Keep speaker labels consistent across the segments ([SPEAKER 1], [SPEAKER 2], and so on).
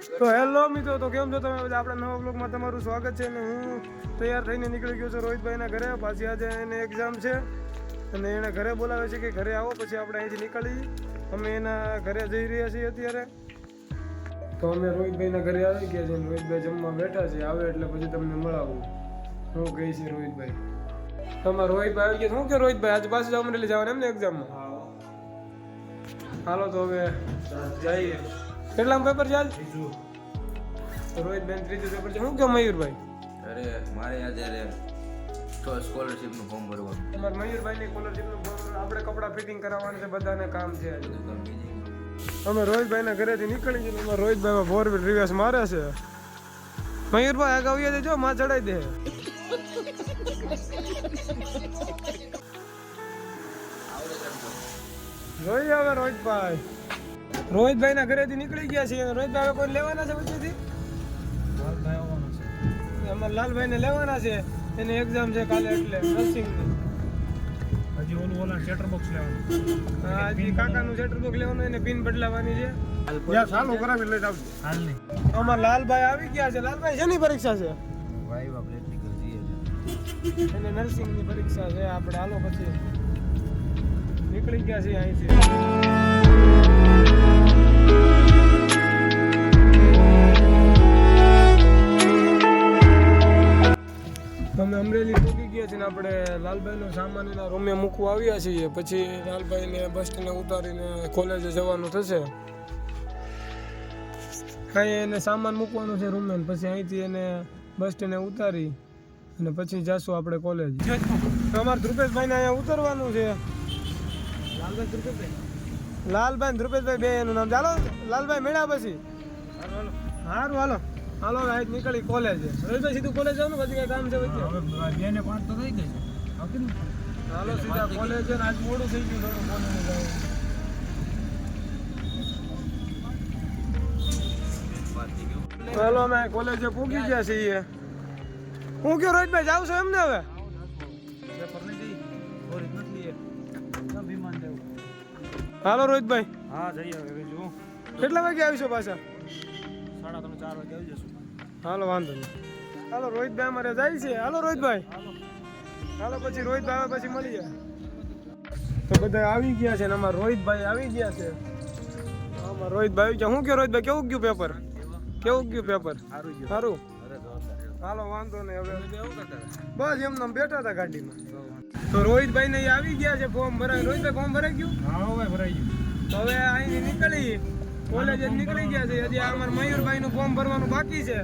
[SPEAKER 1] તો હેલો મિત્રો તો કેમ છો તમે બધા? આપણા નવા બ્લોગમાં તમારું સ્વાગત છે અને હું તૈયાર થઈને નીકળી ગયો છું રોહિતભાઈના ઘરે. પાછી આજે એને એક્ઝામ છે. અને એને ઘરે બોલાવે છે કે ઘરે આવો પછી આપણે અહીંથી નીકળી. અમે એના ઘરે જઈ રહ્યા છીએ અત્યારે. તો અમે રોહિતભાઈના ઘરે આવી ગયા છીએ રોહિતભાઈ જમવા બેઠા છે. આવે એટલે પછી તમને મળાવું. હું કહી છે રોહિતભાઈ. તમારા રોહિતભાઈ આવી ગયા? શું કે રોહિતભાઈ? આજે પાછું અમરેલી જવાનું એમને એક્ઝામમાં હાલો તો હવે જઈએ. કેટલામ પેપર ચાલ? રોહિત બેન ત્રીજું પેપર છે. હું કે મયુરભાઈ?
[SPEAKER 2] અરે મારે આજે સ્કોલરશિપનું ફોર્મ ભરવાનું.
[SPEAKER 1] તમારે મયુરભાઈ ની સ્કોલરશિપનું ફોર્મ આપણે કપડા ફિટિંગ કરાવવાનું છે બધાને કામ છે અમે રોહિતભાઈ ના ઘરેથી નીકળી જઈએ અમારે રોહિતભાઈ ફોર વ્હીલ રિવર્સ મારે છે. મયુરભાઈ આગળ આવીએ જો માં ચડાઈ દે. જોઈએ હવે રોહિતભાઈ. રોહિતભાઈ ના ઘરેથી નીકળી ગયા છે રોહિતભાઈ કોઈ લેવાના છે વચ્ચેથી અમારે લાલભાઈ ને લેવાના છે. એની એક્ઝામ છે કાલે એટલે નર્સિંગની.
[SPEAKER 3] હજી ઓલું ઓલા શેટર બોક્સ લેવાનું.
[SPEAKER 1] હા, હજી કાકાનું સેટર લેવાનું એને પિન બદલાવાની છે.
[SPEAKER 3] ચાલુ કરાવી લઈ આવજો હાલ
[SPEAKER 1] અમાર લાલભાઈ આવી ગયા છે. લાલભાઈ શેની પરીક્ષા છે?
[SPEAKER 2] વાઈવા પ્રેક્ટિકલ
[SPEAKER 1] એને નર્સિંગની પરીક્ષા છે. આપણે હાલો પછી નીકળી ગયા છે અહીંથી. અમે અમરેલી પહોંચી સામાન એના રૂમે મૂકવા આવ્યા છીએ. પછી લાલભાઈને બસ સ્ટેન્ડે ઉતારીને કોલેજે જવાનું થશે. કાંઈ એને સામાન મૂકવાનું છે રૂમે પછી અહીંથી એને બસ સ્ટેન્ડે ઉતારી અને પછી જાશું આપણે કોલેજ અમારે ધ્રુપેશભાઈને અહીંયા ઉતરવાનું છે. લાલભાઈ ધ્રુપેશભાઈ લાલભાઈ ને ધ્રુપેશભાઈ બે એનું નામ. ચાલો લાલભાઈ મેળા પછી. સારું હાલો. હાલો આજ નીકળી કોલેજ રવિભાઈ સીધું કોલેજ જવાનું પછી કઈ કામ છે વચ્ચે?
[SPEAKER 3] બે ને પાંચ તો થઈ ગઈ છે.
[SPEAKER 1] હાલો સીધા કોલેજ છે આજ મોડું થઈ ગયું થોડું કોલેજ જવાનું. હાલો અમે કોલેજે પૂગી ગયા છીએ. હું કયો રોહિતભાઈ જાવ છો એમને હવે? હાલો રોહિતભાઈ.
[SPEAKER 3] હા જઈએ હવે જો
[SPEAKER 1] કેટલા વાગે આવીશો પાછા?
[SPEAKER 3] સાડા ત્રણ ચાર વાગે આવી જશું.
[SPEAKER 1] હાલો વાંધો નહીં. હાલો રોહિતભાઈ અમારે જાય છે. હાલો રોહિતભાઈ. હાલો પછી રોહિતભાઈ આવે પછી મળી જાય. તો બધા આવી ગયા છે ને અમારા રોહિતભાઈ આવી ગયા છે. અમારા રોહિતભાઈ આવી ગયા. શું કે રોહિતભાઈ? કેવું ગયું પેપર કેવું ગયું પેપર
[SPEAKER 3] સારું ગયું.
[SPEAKER 1] સારું હાલો વાંધો નહીં હવે. બસ એમને બેઠા હતા ગાડીમાં. તો રોહિતભાઈ ને આવી ગયા છે ફોર્મ ભરાય. રોહિતભાઈ ફોર્મ ભરાઈ ગયું?
[SPEAKER 3] હા હવે ભરાઈ ગયું.
[SPEAKER 1] તો હવે અહીંથી નીકળી. કોલેજ નીકળી ગયા છે. હજી આ અમારા મયુરભાઈ નું ફોર્મ ભરવાનું બાકી છે.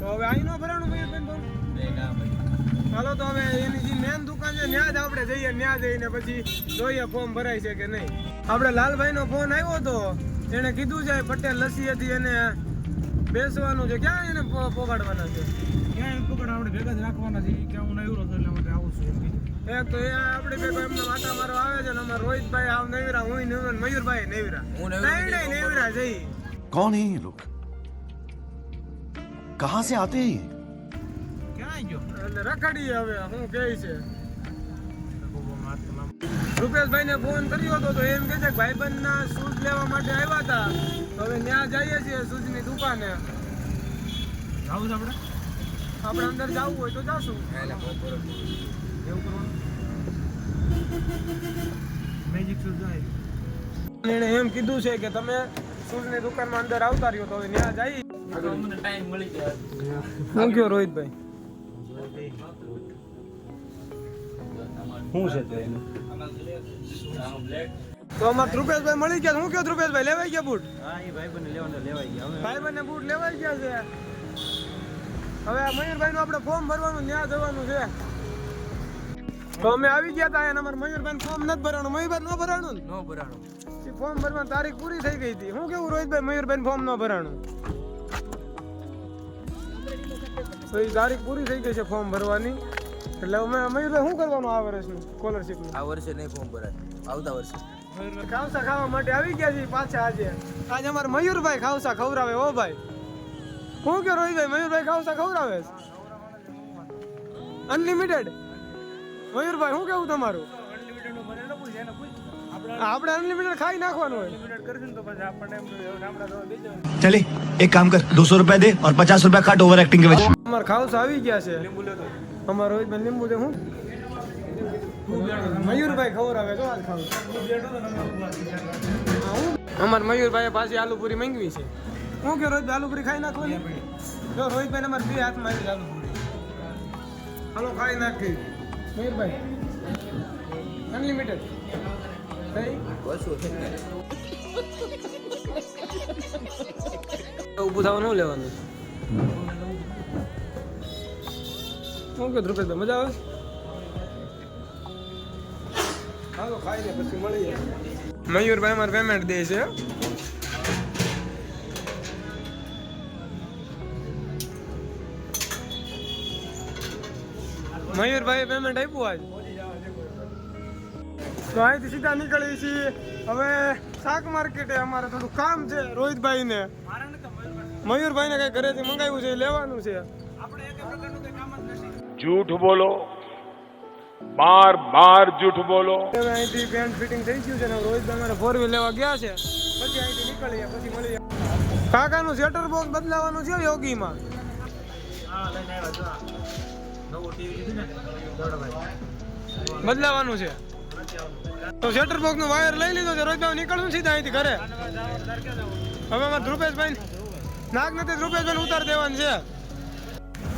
[SPEAKER 1] તો હવે અહીં નો ભરવાનું મયુરભાઈ ફોર્મ
[SPEAKER 2] ચાલો
[SPEAKER 1] હાલો તો હવે એની જે મેન દુકાન છે ત્યાં જ આપણે જઈએ ત્યાં જઈને પછી જોઈએ ફોર્મ ભરાય છે કે નહીં. આપણે લાલભાઈ નો ફોન આવ્યો હતો એને કીધું છે પટેલ હતી એને બેસવાનું છે. ક્યાં એને પોગાડવાના છે?
[SPEAKER 3] ક્યાં પકડ આપણે ભેગા જ રાખવાના છે ઈ કે હું નવરો છું એટલે માટે આવું છું એમ કીધું
[SPEAKER 1] એક તો એ આપણે ભેગો એમને વાટા મારો આવે છે ને અમારા રોહિતભાઈ આવ નેવરા હું નેવરા ને મયુરભાઈ નેવરા
[SPEAKER 2] હું નેવરા
[SPEAKER 1] નહીં નહીં નેવરા જઈ
[SPEAKER 4] कौन है ये लोग कहां से आते हैं ये
[SPEAKER 3] ક્યાં ગયો
[SPEAKER 1] એટલે રખડી હવે હું કહે છે
[SPEAKER 3] માર તો નામ
[SPEAKER 1] રૂપેશભાઈ ને ફોન કર્યો હતો તો એમ કે છે ભાઈબંધ ના શૂઝ લેવા માટે આવ્યા હતા તો હવે ત્યાં જઈએ છીએ શૂઝ ની દુકાને
[SPEAKER 3] જાવું છે આપણે
[SPEAKER 1] આપણે અંદર જવું હોય તો જાશું.
[SPEAKER 2] એટલે
[SPEAKER 3] એવું કરવાનું? મેજિક શૂઝ જાય
[SPEAKER 1] એણે એમ કીધું છે કે તમે શૂઝની દુકાનમાં અંદર આવતા રહ્યો તો ત્યાં જઈ
[SPEAKER 2] અમને ટાઈમ મળી જાય.
[SPEAKER 1] શું કયો રોહિતભાઈ?
[SPEAKER 3] શું છે તો એનું?
[SPEAKER 1] તો અમાર ધ્રુપેશભાઈ મળી ગયા હું કયો ધ્રુપેશભાઈ લેવાઈ ગયા બૂટ?
[SPEAKER 3] હા એ ભાઈ બને લેવાના લેવાઈ ગયા. ભાઈ
[SPEAKER 1] બને બૂટ લેવાઈ ગયા છે. હવે આ મયુરભાઈ નું આપણે ફોર્મ ભરવાનું ત્યાં જવાનું છે. તો અમે આવી ગયા હતા અને અમારે મયુરભાઈ ફોર્મ નથી ભરવાનું. મયુરભાઈ ન ભરાણું
[SPEAKER 2] ન? ભરાણું.
[SPEAKER 1] ફોર્મ ભરવાની તારીખ પૂરી થઈ ગઈ હતી. હું કેવું રોહિતભાઈ મયુરભાઈ ફોર્મ ન ભરાણું? તો એ તારીખ પૂરી થઈ ગઈ છે ફોર્મ ભરવાની. એટલે અમે મયુરભાઈ શું કરવાનું આ વર્ષનું સ્કોલરશિપ
[SPEAKER 2] આ વર્ષે નહીં ફોર્મ ભરાય. આવતા વર્ષે.
[SPEAKER 1] ખાવસા ખાવા માટે આવી ગયા છે પાછા આજે. આજે અમારે મયુરભાઈ ખાવસા ખવડાવે ઓ ભાઈ. હું કે રોહિતભાઈ મયુરભાઈ ખાવસા ખવડાવે અનલિમિટેડ મયુરભાઈ શું કેવું તમારું?
[SPEAKER 3] આપણે
[SPEAKER 1] અનલિમિટેડ ખાઈ નાખવાનું હોય.
[SPEAKER 5] ચલી એક કામ કર દોસો રૂપિયા દે ઓર પચાસ રૂપિયા કાટ ઓવર એક્ટિંગ કે
[SPEAKER 1] અમાર ખાવસ આવી ગયા છે. અમાર રોહિત લીંબુ દે હું? મયુરભાઈ ખબર આવે તો ખાવ અમાર મયુરભાઈ પાછી આલુ પૂરી મંગવી છે. હું કે રોહિત આલુ પૂરી ખાઈ નાખવાની? જો રોહિતભાઈ અમારે બે હાથમાં આવી આલુ પૂરી હાલો ખાઈ નાખી. મયુરભાઈ અનલિમિટેડ ઊભું થવાનું લેવાનું? શું કે ધ્રુપેશભાઈ મજા આવે? હાલો ખાઈને પછી મળીએ. મયુરભાઈ અમારે પેમેન્ટ દે છે. મયુરભાઈ પેમેન્ટ આપ્યું આજ. તો અહીંથી સીધા નીકળી છીએ. હવે શાક માર્કેટે અમારે થોડું કામ છે રોહિતભાઈ ને મયુરભાઈ ને કઈ ઘરેથી મંગાવ્યું છે લેવાનું છે.
[SPEAKER 6] જૂઠ બોલો. બાર બાર જૂઠ બોલો.
[SPEAKER 1] હવે અહીંથી પેન્ટ ફિટિંગ થઈ ગયું છે ને રોહિતભાઈ અમારે ફોર વ્હીલ લેવા ગયા છે. પછી અહીંથી નીકળીએ પછી મળીએ. કાકાનું સેટર બોક્સ બદલાવાનું છે યોગીમાં?
[SPEAKER 3] હા લઈને આવ્યા
[SPEAKER 1] બદલાવાનું છે. તો શેટર બોક્સનું વાયર લઈ લીધો છે. રોહિતભાઈ નીકળશું સીધા અહીંથી ઘરે. હવે અમારે ધ્રુપેશભાઈ નાગ નથી ધ્રુપેશભાઈ ઉતાર દેવાનું છે.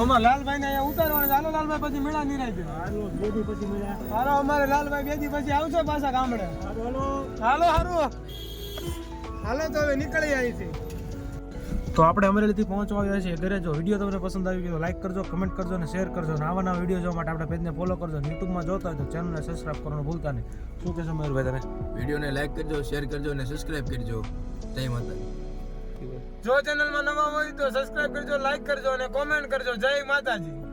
[SPEAKER 1] અમારે લાલભાઈ ને અહીંયા ઉતારવાનું છે. હાલો લાલભાઈ પછી મેળા નહીં
[SPEAKER 3] પછી મળ્યા
[SPEAKER 1] હાલો અમારે લાલભાઈ બે દી પછી આવશે પાછા ગામડે.
[SPEAKER 3] હાલો
[SPEAKER 1] હાલો. હારું. હાલો તો હવે નીકળી અહીંથી
[SPEAKER 3] તો આપણે અમરેલીથી પહોંચવા આવ્યા છીએ ઘરે. જો વીડિયો તમને પસંદ આવી ગયો લાઈક કરજો કમેન્ટ કરજો અને શેર કરજો. અને આવા નવા વીડિયો જોવા માટે આપણા પેજને ફોલો કરજો. યુટ્યુબમાં જોતા હોય તો ચેનલને સબસ્ક્રાઈબ કરવાનું ભૂલતા નહીં. શું કહેશો મયુરભાઈ તમે?
[SPEAKER 2] વિડીયોને લાઈક કરજો શેર કરજો અને સબસ્ક્રાઈબ કરજો. જય માતા
[SPEAKER 1] જો ચેનલમાં નવા હોય તો સબસ્ક્રાઇબ કરજો લાઈક કરજો અને કોમેન્ટ કરજો. જય માતાજી.